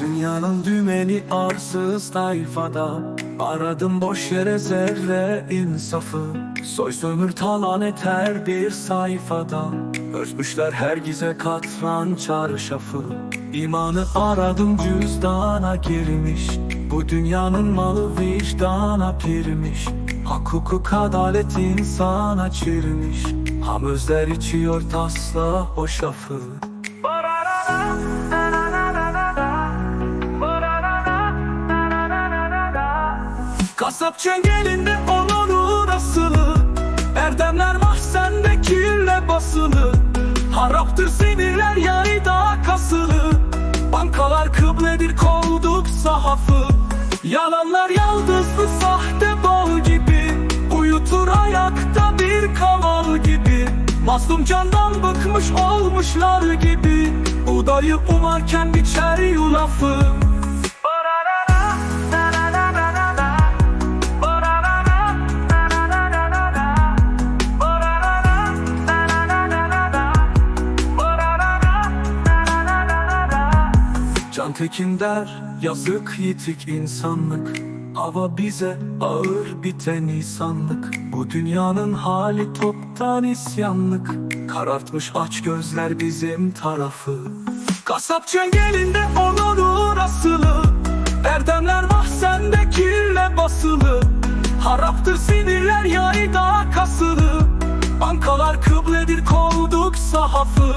Can dümeni arsız tayfada. Aradım boş yere zerre insafı. Soy sömür talan eter bir sayfada. Örtmüşler her gize katran çarşafı. İmanı aradım cüzdana girmiş. Bu dünyanın malı vicdana pirmiş. Hak hukuk adalet insana çirmiş. Ham özler içiyor tasla o şafı Kasap çengelinde onun asılı Erdemler mahzende kirle basılı. Haraptır sinirler yayda kasılı. Bankalar kıbledir kolduk sahafı. Yalanlar yaldızlı sahte bal gibi. Uyutur ayakta bir kaval gibi. Mazlum candan bıkmış olmuşlar gibi. Udayı umarken biçer yulafı Can Tekin der yazık yitik insanlık. Hava bize ağır biten insanlık. Bu dünyanın hali toptan isyanlık. Karartmış aç gözler bizim tarafı. Kasap çengelinde onurun asılı Erdemler mahzende kirle basılı. Haraptır sinirler yayda kasılı. Bankalar kıbledir kolduk sahafı.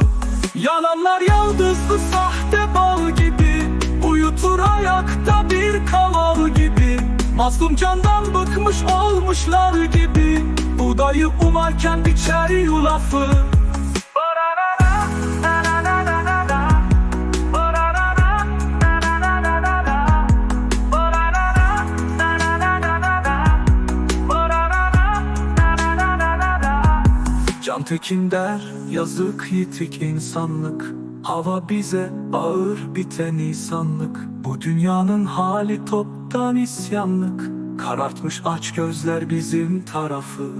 Yalanlar yaldızlı sahte bal Uyutur ayakta bir kaval gibi. Mazlum candan bıkmış olmuşlar gibi. Budayı umarken biçer yulafı. Can Tekin der yazık yitik insanlık Hava bize ağır biten insanlık. Bu dünyanın hali toptan isyanlık. Karartmış aç gözler bizim tarafı